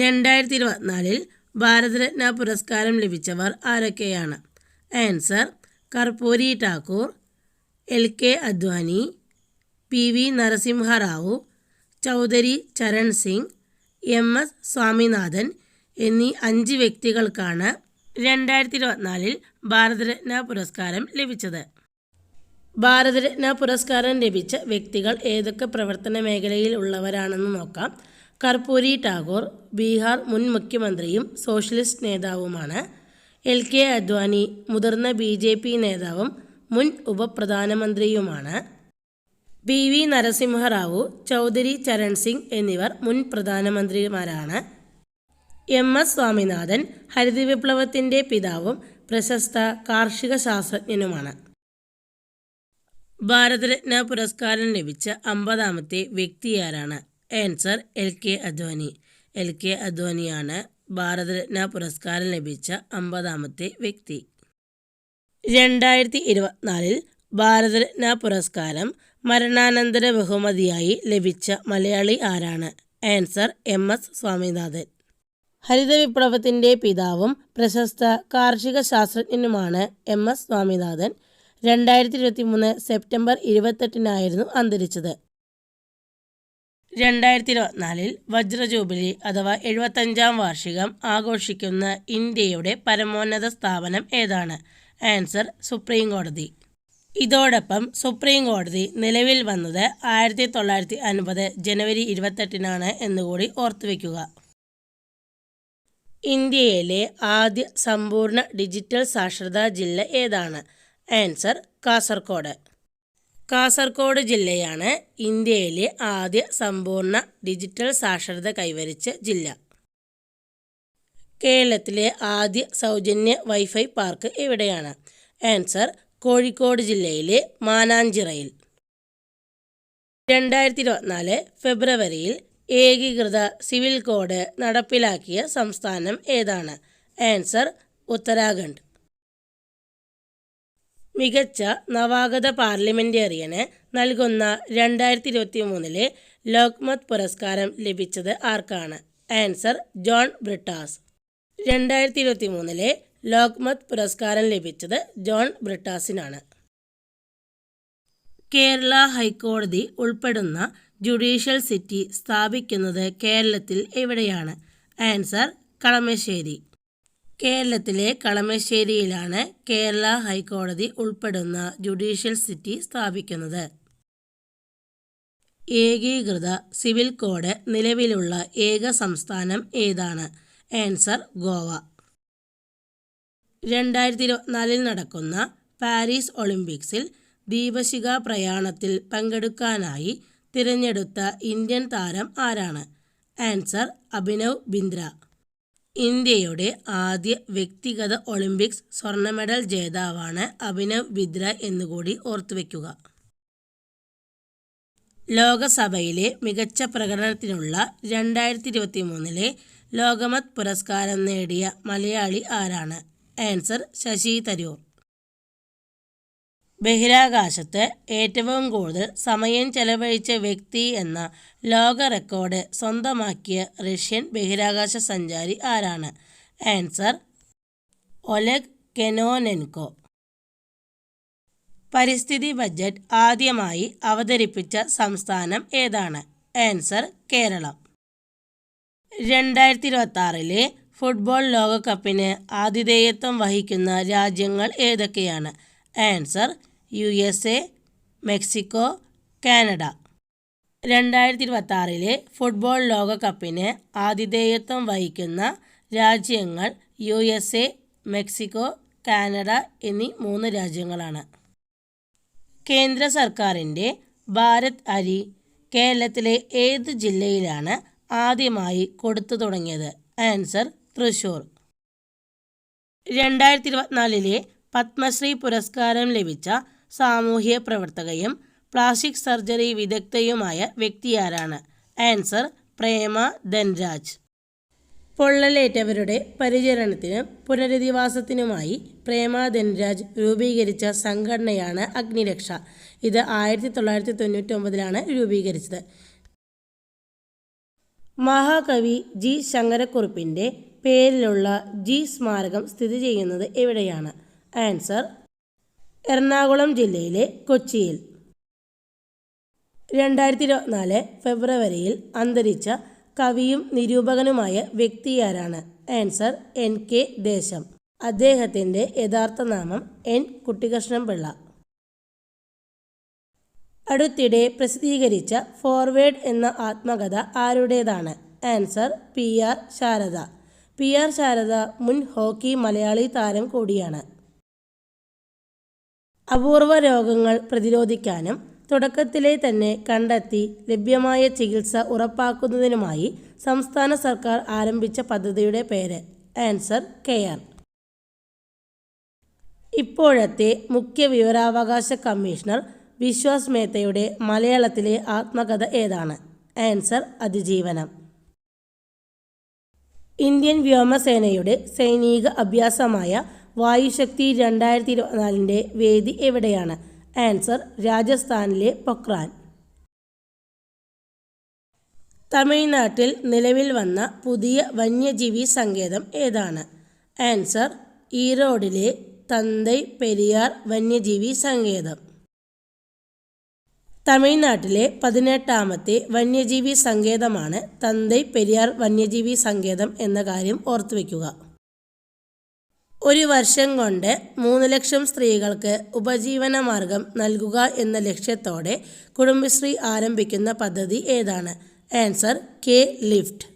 രണ്ടായിരത്തി ഇരുപത്തിനാലിൽ ഭാരതരത്ന പുരസ്കാരം ലഭിച്ചവർ ആരൊക്കെയാണ്? Answer Karpoori Thakur L K Advani P V Narasimha Rao Chaudhary Charan Singh M S Swaminathan എന്നീ അഞ്ച് വ്യക്തികൾക്കാണ് രണ്ടായിരത്തി ഇരുപത്തിനാലിൽ ഭാരതരത്ന പുരസ്കാരം ലഭിച്ചത്. ഭാരതരത്ന പുരസ്കാരം ലഭിച്ച വ്യക്തികൾ ഏതൊക്കെ പ്രവർത്തന മേഖലയിൽ ഉള്ളവരാണെന്ന് നോക്കാം. കർപ്പൂരി ടാഗോർ ബീഹാർ മുൻ മുഖ്യമന്ത്രിയും സോഷ്യലിസ്റ്റ് നേതാവുമാണ്. എൽ കെ അദ്വാനി മുതിർന്ന ബി ജെ പി നേതാവും മുൻ ഉപപ്രധാനമന്ത്രിയുമാണ്. പി വി നരസിംഹറാവു ചൗധരി ചരൺ സിംഗ് എന്നിവർ മുൻ പ്രധാനമന്ത്രിമാരാണ്. എം എസ് സ്വാമിനാഥൻ ഹരിത വിപ്ലവത്തിന്റെ പിതാവും പ്രശസ്ത കാർഷിക ശാസ്ത്രജ്ഞനുമാണ്. ഭാരതരത്ന പുരസ്കാരം ലഭിച്ച അമ്പതാമത്തെ വ്യക്തിയാരാണ്. Answer L K Advani L K അദ്വാനിയാണ് Bharat Ratna പുരസ്കാരം ലഭിച്ച അമ്പതാമത്തെ വ്യക്തി. രണ്ടായിരത്തി ഇരുപത്തിനാലിൽ ഭാരതരത്ന പുരസ്കാരം മരണാനന്തര ബഹുമതിയായി ലഭിച്ച മലയാളി ആരാണ്? Answer M S Swaminathan. ഹരിത വിപ്ലവത്തിന്റെ പിതാവും പ്രശസ്ത കാർഷിക ശാസ്ത്രജ്ഞനുമാണ് എം എസ് സ്വാമിനാഥൻ. രണ്ടായിരത്തി ഇരുപത്തി മൂന്ന് സെപ്റ്റംബർ ഇരുപത്തെട്ടിനായിരുന്നു അന്തരിച്ചത്. രണ്ടായിരത്തി ഇരുപത്തിനാലിൽ വജ്രജൂബിലി അഥവാ എഴുപത്തഞ്ചാം വാർഷികം ആഘോഷിക്കുന്ന ഇന്ത്യയുടെ പരമോന്നത സ്ഥാപനം ഏതാണ്? ആൻസർ സുപ്രീം കോടതി. ഇതോടൊപ്പം സുപ്രീം കോടതി നിലവിൽ വന്നത് ആയിരത്തി തൊള്ളായിരത്തി അൻപത് ജനുവരി ഇരുപത്തെട്ടിനാണ് എന്നുകൂടി ഓർത്തുവെക്കുക ഇന്ത്യയിലെ ആദ്യ സമ്പൂർണ ഡിജിറ്റൽ സാക്ഷരതാ ജില്ല ഏതാണ്? ആൻസർ കാസർഗോഡ് കാസർഗോഡ് ജില്ലയാണ് ഇന്ത്യയിലെ ആദ്യ സമ്പൂർണ ഡിജിറ്റൽ സാക്ഷരത കൈവരിച്ച ജില്ല. കേരളത്തിലെ ആദ്യ സൗജന്യ വൈഫൈ പാർക്ക് എവിടെയാണ്? ആൻസർ കോഴിക്കോട് ജില്ലയിലെ മാനാഞ്ചിറയിൽ. രണ്ടായിരത്തി ഇരുപത്തിനാല് ഫെബ്രുവരിയിൽ ഏകീകൃത സിവിൽ കോഡ് നടപ്പിലാക്കിയ സംസ്ഥാനം ഏതാണ്? ആൻസർ ഉത്തരാഖണ്ഡ്. മികച്ച നവാഗത പാർലമെന്റേറിയന് നൽകുന്ന രണ്ടായിരത്തി ഇരുപത്തി മൂന്നിലെ ലോക്മത് പുരസ്കാരം ലഭിച്ചത് ആർക്കാണ്? Answer John Brittas. രണ്ടായിരത്തി ഇരുപത്തി മൂന്നിലെ ലോക്മത് പുരസ്കാരം ലഭിച്ചത് ജോൺ ബ്രിട്ടാസിനാണ്. കേരള ഹൈക്കോടതി ഉൾപ്പെടുന്ന ജുഡീഷ്യൽ സിറ്റി സ്ഥാപിക്കുന്നത് കേരളത്തിൽ എവിടെയാണ്? ആൻസർ കളമശ്ശേരി. കേരളത്തിലെ കളമശ്ശേരിയിലാണ് കേരള ഹൈക്കോടതി ഉൾപ്പെടുന്ന ജുഡീഷ്യൽ സിറ്റി സ്ഥാപിക്കുന്നത്. ഏകീകൃത സിവിൽ കോഡ് നിലവിലുള്ള ഏക സംസ്ഥാനം ഏതാണ്? ആൻസർ ഗോവ. രണ്ടായിരത്തി ഇരുപത്തിനാലിൽ നടക്കുന്ന പാരീസ് ഒളിമ്പിക്സിൽ ദീപശിഖ പ്രയാണത്തിൽ പങ്കെടുക്കാനായി തിരഞ്ഞെടുത്ത ഇന്ത്യൻ താരം ആരാണ്? ആൻസർ അഭിനവ് ബിന്ദ്ര. ഇന്ത്യയുടെ ആദ്യ വ്യക്തിഗത ഒളിമ്പിക്സ് സ്വർണ മെഡൽ ജേതാവാണ് അഭിനവ് ബിന്ദ്ര എന്നുകൂടി ഓർത്തുവെക്കുക ലോകസഭയിലെ മികച്ച പ്രകടനത്തിനുള്ള രണ്ടായിരത്തി ഇരുപത്തി മൂന്നിലെ ലോകമത് പുരസ്കാരം നേടിയ മലയാളി ആരാണ്? ആൻസർ ശശി തരൂർ. ബഹിരാകാശത്ത് ഏറ്റവും കൂടുതൽ സമയം ചെലവഴിച്ച വ്യക്തി എന്ന ലോക റെക്കോർഡ് സ്വന്തമാക്കിയ റഷ്യൻ ബഹിരാകാശ സഞ്ചാരി ആരാണ്? Answer Oleg Kononenko. പരിസ്ഥിതി ബജറ്റ് ആദ്യമായി അവതരിപ്പിച്ച സംസ്ഥാനം ഏതാണ്? ആൻസർ കേരളം. രണ്ടായിരത്തി ഇരുപത്തി ഫുട്ബോൾ ലോകകപ്പിന് ആതിഥേയത്വം വഹിക്കുന്ന രാജ്യങ്ങൾ ഏതൊക്കെയാണ്? Answer U S A Mexico Canada. രണ്ടായിരത്തി ഇരുപത്തി ആറിലെ ഫുട്ബോൾ ലോകകപ്പിന് ആതിഥേയത്വം വഹിക്കുന്ന രാജ്യങ്ങൾ U S A Mexico Canada എന്നീ മൂന്ന് രാജ്യങ്ങളാണ്. കേന്ദ്ര സർക്കാരിന്റെ ഭാരത് അരി കേരളത്തിലെ ഏത് ജില്ലയിലാണ് ആദ്യമായി കൊടുത്തു തുടങ്ങിയത്? ആൻസർ തൃശൂർ രണ്ടായിരത്തി ഇരുപത്തിനാലിലെ പത്മശ്രീ പുരസ്കാരം ലഭിച്ച സാമൂഹ്യ പ്രവർത്തകയും പ്ലാസ്റ്റിക് സർജറി വിദഗ്ധയുമായ വ്യക്തിയാരാണ്. ആൻസർ പ്രേമ ധൻരാജ്. പൊള്ളലേറ്റവരുടെ പരിചരണത്തിനും പുനരധിവാസത്തിനുമായി പ്രേമ ധൻരാജ് രൂപീകരിച്ച സംഘടനയാണ് അഗ്നിരക്ഷ. ഇത് ആയിരത്തി തൊള്ളായിരത്തി തൊണ്ണൂറ്റി ഒമ്പതിലാണ് രൂപീകരിച്ചത്. മഹാകവി ജി ശങ്കരക്കുറുപ്പിന്റെ പേരിലുള്ള ജി സ്മാരകം സ്ഥിതി ചെയ്യുന്നത് എവിടെയാണ്? ആൻസർ എറണാകുളം ജില്ലയിലെ കൊച്ചിയിൽ. രണ്ടായിരത്തി ഇരുപത്തിനാല് ഫെബ്രുവരിയിൽ അന്തരിച്ച കവിയും നിരൂപകനുമായ വ്യക്തിയാരാണ് ആൻസർ എൻ കെ ദേശം. അദ്ദേഹത്തിന്റെ യഥാർത്ഥ നാമം എൻ കുട്ടികൃഷ്ണൻ പിള്ള അടുത്തിടെ പ്രസിദ്ധീകരിച്ച ഫോർവേഡ് എന്ന ആത്മകഥ ആരുടേതാണ്? Answer P R Sharada. P R Sharada മുൻ ഹോക്കി മലയാളി താരം കൂടിയാണ്. അപൂർവ രോഗങ്ങൾ പ്രതിരോധിക്കാനും തുടക്കത്തിലെ തന്നെ കണ്ടെത്തി ലഭ്യമായ ചികിത്സ ഉറപ്പാക്കുന്നതിനുമായി സംസ്ഥാന സർക്കാർ ആരംഭിച്ച പദ്ധതിയുടെ പേര് ആൻസർ കെയർ ഇപ്പോഴത്തെ മുഖ്യ വിവരാവകാശ കമ്മീഷണർ വിശ്വാസ് മേത്തയുടെ മലയാളത്തിലെ ആത്മകഥ ഏതാണ്? ആൻസർ അതിജീവനം. ഇന്ത്യൻ വ്യോമസേനയുടെ സൈനിക അഭ്യാസമായ വായുശക്തി രണ്ടായിരത്തി ഇരുപത്തിനാലിന്റെ വേദി എവിടെയാണ്? ആൻസർ രാജസ്ഥാനിലെ പൊക്രാൻ. തമിഴ്നാട്ടിൽ നിലവിൽ വന്ന പുതിയ വന്യജീവി സങ്കേതം ഏതാണ്? ആൻസർ ഈറോഡിലെ തന്തൈ പെരിയാർ വന്യജീവി സങ്കേതം. തമിഴ്നാട്ടിലെ പതിനെട്ടാമത്തെ വന്യജീവി സങ്കേതമാണ് തന്തൈ പെരിയാർ വന്യജീവി സങ്കേതം എന്ന കാര്യം ഓർത്തുവെക്കുക ഒരു വർഷം കൊണ്ട് മൂന്ന് ലക്ഷം സ്ത്രീകൾക്ക് ഉപജീവന മാർഗം നൽകുക എന്ന ലക്ഷ്യത്തോടെ കുടുംബശ്രീ ആരംഭിക്കുന്ന പദ്ധതി ഏതാണ്? Answer K lift.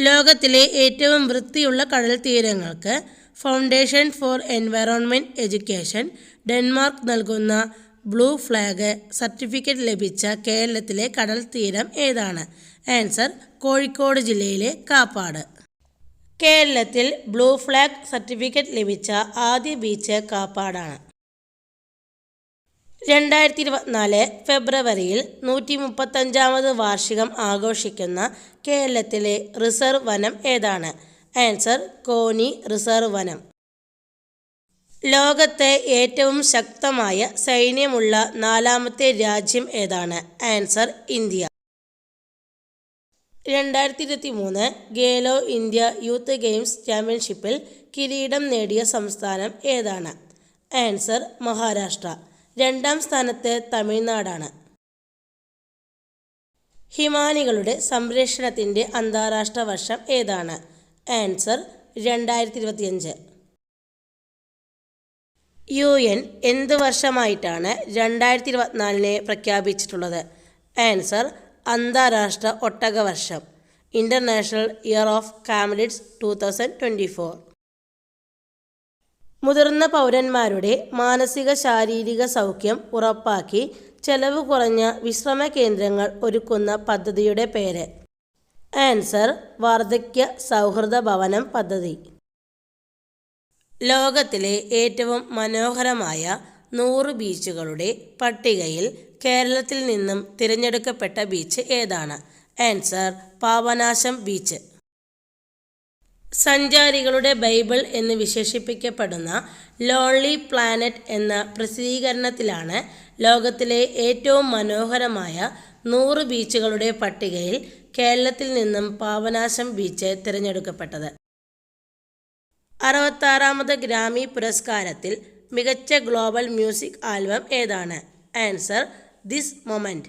ലോകത്തിലെ ഏറ്റവും വൃത്തിയുള്ള കടൽ തീരങ്ങൾക്ക് foundation for environment education Denmark നൽകുന്ന ബ്ലൂ ഫ്ലാഗ് സർട്ടിഫിക്കറ്റ് ലഭിച്ച കേരളത്തിലെ കടൽ തീരം ഏതാണ്? ആൻസർ കോഴിക്കോട് ജില്ലയിലെ കാപ്പാട്. കേരളത്തിൽ ബ്ലൂ ഫ്ലാഗ് സർട്ടിഫിക്കറ്റ് ലഭിച്ച ആദ്യ ബീച്ച് കാപ്പാടാണ്. രണ്ടായിരത്തി ഇരുപത്തിനാല് ഫെബ്രുവരിയിൽ നൂറ്റി മുപ്പത്തഞ്ചാമത് വാർഷികം ആഘോഷിക്കുന്ന കേരളത്തിലെ റിസർവ് വനം ഏതാണ്? ആൻസർ കോനി റിസർവ് വനം. ലോകത്തെ ഏറ്റവും ശക്തമായ സൈന്യമുള്ള നാലാമത്തെ രാജ്യം ഏതാണ്? Answer India. രണ്ടായിരത്തി ഇരുപത്തി മൂന്ന് ഗേലോ ഇന്ത്യ യൂത്ത് ഗെയിംസ് ചാമ്പ്യൻഷിപ്പിൽ കിരീടം നേടിയ സംസ്ഥാനം ഏതാണ്? ആൻസർ മഹാരാഷ്ട്ര. രണ്ടാം സ്ഥാനത്ത് തമിഴ്നാടാണ്. ഹിമാനികളുടെ സംരക്ഷണത്തിന്റെ അന്താരാഷ്ട്ര വർഷം ഏതാണ്? ആൻസർ രണ്ടായിരത്തി ഇരുപത്തിയഞ്ച് യു എൻ എന്ത് വർഷമായിട്ടാണ് രണ്ടായിരത്തി ഇരുപത്തിനാലിനെ പ്രഖ്യാപിച്ചിട്ടുള്ളത്? ആൻസർ അന്താരാഷ്ട്ര ഒട്ടക വർഷം international year of camelids two thousand twenty four മുതിർന്ന പൗരന്മാരുടെ മാനസിക ശാരീരിക സൗഖ്യം ഉറപ്പാക്കി ചെലവ് കുറഞ്ഞ വിശ്രമ കേന്ദ്രങ്ങൾ ഒരുക്കുന്ന പദ്ധതിയുടെ പേര്. ആൻസർ വാർദ്ധക്യ സൗഹൃദ ഭവനം പദ്ധതി. ലോകത്തിലെ ഏറ്റവും മനോഹരമായ നൂറ് ബീച്ചുകളുടെ പട്ടികയിൽ കേരളത്തിൽ നിന്നും തിരഞ്ഞെടുക്കപ്പെട്ട ബീച്ച് ഏതാണ്? Answer Papanasam beach. സഞ്ചാരികളുടെ ബൈബിൾ എന്ന് വിശേഷിപ്പിക്കപ്പെടുന്ന ലോൺലി പ്ലാനറ്റ് എന്ന പ്രസിദ്ധീകരണത്തിലാണ് ലോകത്തിലെ ഏറ്റവും മനോഹരമായ നൂറ് ബീച്ചുകളുടെ പട്ടികയിൽ കേരളത്തിൽ നിന്നും പാവനാശം ബീച്ച് തിരഞ്ഞെടുക്കപ്പെട്ടത്. അറുപത്താറാമത് ഗ്രാമി പുരസ്കാരത്തിൽ മികച്ച ഗ്ലോബൽ മ്യൂസിക് ആൽബം ഏതാണ്? ആൻസർ ദിസ് മൊമെന്റ്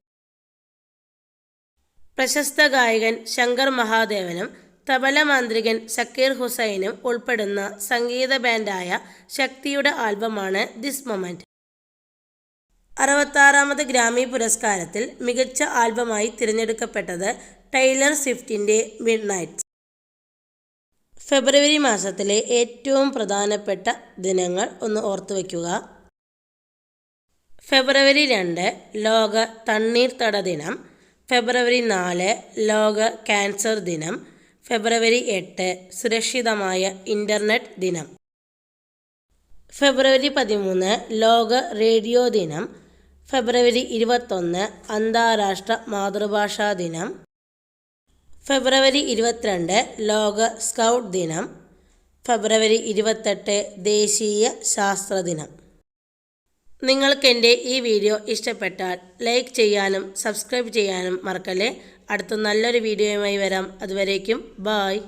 പ്രശസ്ത ഗായകൻ ശങ്കർ മഹാദേവനും തബല മാന്ത്രികൻ ഷക്കീർ ഹുസൈനും ഉൾപ്പെടുന്ന സംഗീത ബാൻഡായ ശക്തിയുടെ ആൽബമാണ് ദിസ് മൊമെന്റ് അറുപത്താറാമത് ഗ്രാമി പുരസ്കാരത്തിൽ മികച്ച ആൽബമായി തിരഞ്ഞെടുക്കപ്പെട്ടത് ടൈലർ സ്വിഫ്റ്റിന്റെ മിഡ് നൈറ്റ്സ് ഫെബ്രുവരി മാസത്തിലെ ഏറ്റവും പ്രധാനപ്പെട്ട ദിനങ്ങൾ ഒന്ന് ഓർത്തു വയ്ക്കുക ഫെബ്രുവരി രണ്ട് ലോക തണ്ണീർത്തട ദിനം. ഫെബ്രുവരി നാല് ലോക ക്യാൻസർ ദിനം. ഫെബ്രുവരി എട്ട് സുരക്ഷിതമായ ഇന്റർനെറ്റ് ദിനം. ഫെബ്രുവരി പതിമൂന്ന് ലോക റേഡിയോ ദിനം. ഫെബ്രുവരി ഇരുപത്തൊന്ന് അന്താരാഷ്ട്ര മാതൃഭാഷാ ദിനം. ഫെബ്രുവരി ഇരുപത്തിരണ്ട് ലോക സ്കൗട്ട് ദിനം. ഫെബ്രുവരി ഇരുപത്തെട്ട് ദേശീയ ശാസ്ത്ര ദിനം. നിങ്ങൾക്ക് എന്റെ ഈ വീഡിയോ ഇഷ്ടപ്പെട്ടാൽ ലൈക്ക് ചെയ്യാനും സബ്സ്ക്രൈബ് ചെയ്യാനും മറക്കല്ലേ? അടുത്ത നല്ലൊരു വീഡിയോയുമായി വരാം. അതുവരേക്കും ബായ്.